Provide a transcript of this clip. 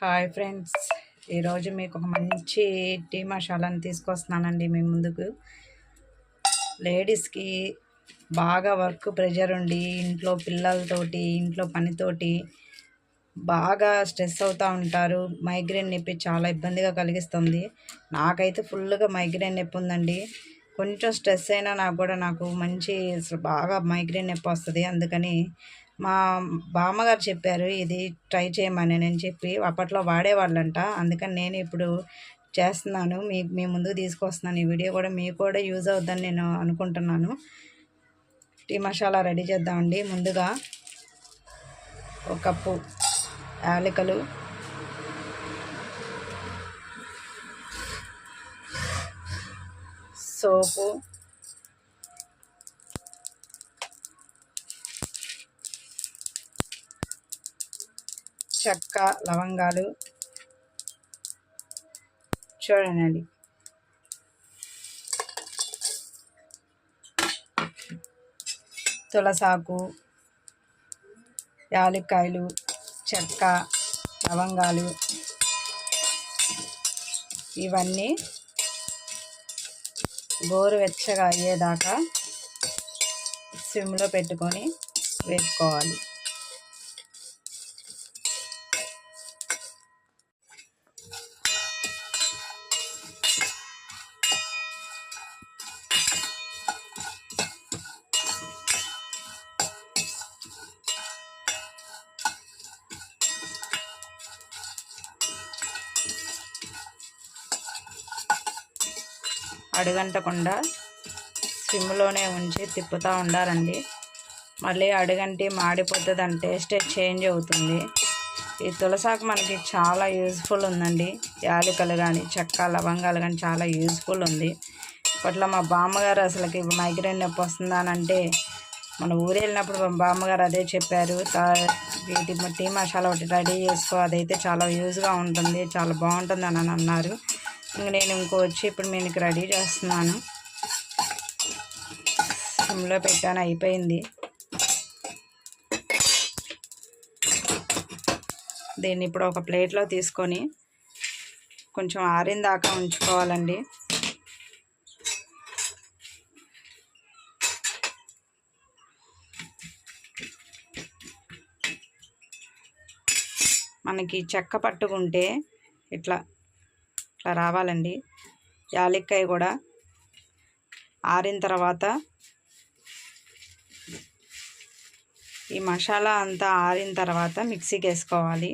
Hi friends ఈరోజు మీకు ఒక మంచి టీ మసాలాని తీసుకొస్తున్నానండి మీ ముందుకు. లేడీస్కి బాగా వర్క్ ప్రెషర్ ఉండి ఇంట్లో పిల్లలతోటి ఇంట్లో పనితోటి బాగా స్ట్రెస్ అవుతూ ఉంటారు. మైగ్రేన్ నొప్పి చాలా ఇబ్బందిగా కలిగిస్తుంది. నాకైతే ఫుల్గా మైగ్రేన్ నొప్పి ఉందండి. కొంచెం స్ట్రెస్ అయినా నాకు కూడా నాకు మంచి బాగా మైగ్రేన్ నొప్పి వస్తుంది. అందుకని మా బామ్మగారు చెప్పారు ఇది ట్రై చేయమని నేను చెప్పి అప్పట్లో వాడేవాళ్ళంట. అందుకని నేను ఇప్పుడు చేస్తున్నాను. మీ మీ ముందుకు తీసుకొస్తున్నాను. ఈ వీడియో కూడా మీకు కూడా యూజ్ అవుద్దని నేను అనుకుంటున్నాను. టీ మసాలా రెడీ చేద్దామండి. ముందుగా ఒక కప్పు యాలకులు. సోపు. చెక్క లవంగాలు. చూడండి. తులసాకు యాలక్కాయలు చెక్క లవంగాలు. ఇవన్నీ గోరువెచ్చగా అయ్యేదాకా సిమ్లో పెట్టుకొని వేసుకోవాలి. అడుగంటకుండా సిమ్లోనే ఉంచి తిప్పుతూ ఉండాలండి. మళ్ళీ అడుగంటి మాడిపోతుంది అని టేస్టే చేంజ్ అవుతుంది. ఈ తులసాకు మనకి చాలా యూజ్ఫుల్ ఉందండి. యాలకులు కానీ చెక్క లవంగాలు కానీ చాలా యూజ్ఫుల్ ఉంది. ఇప్పట్లో మా బామ్మగారు అసలుకి మైగ్రేన్ నొప్పి వస్తుందానంటే మన ఊరు వెళ్ళినప్పుడు మా బామ్మగారు అదే చెప్పారు. వీటి టీ మసాలా ఒకటి రెడీ చేసుకో అదైతే చాలా యూజ్గా ఉంటుంది చాలా బాగుంటుంది అని అన్నారు. ఇంక నేను ఇంకో వచ్చి ఇప్పుడు మీకు రెడీ చేస్తున్నాను. సిమ్లో పెట్టాను అయిపోయింది. దీన్ని ఇప్పుడు ఒక ప్లేట్లో తీసుకొని కొంచెం ఆరిన దాకా ఉంచుకోవాలండి. మనకి చెక్క పట్టుకుంటే ఇట్లా ఇట్లా రావాలండి. యాలక్కాయ కూడా ఆరిన తర్వాత ఈ మసాలా అంతా ఆరిన తర్వాత మిక్సీకి వేసుకోవాలి.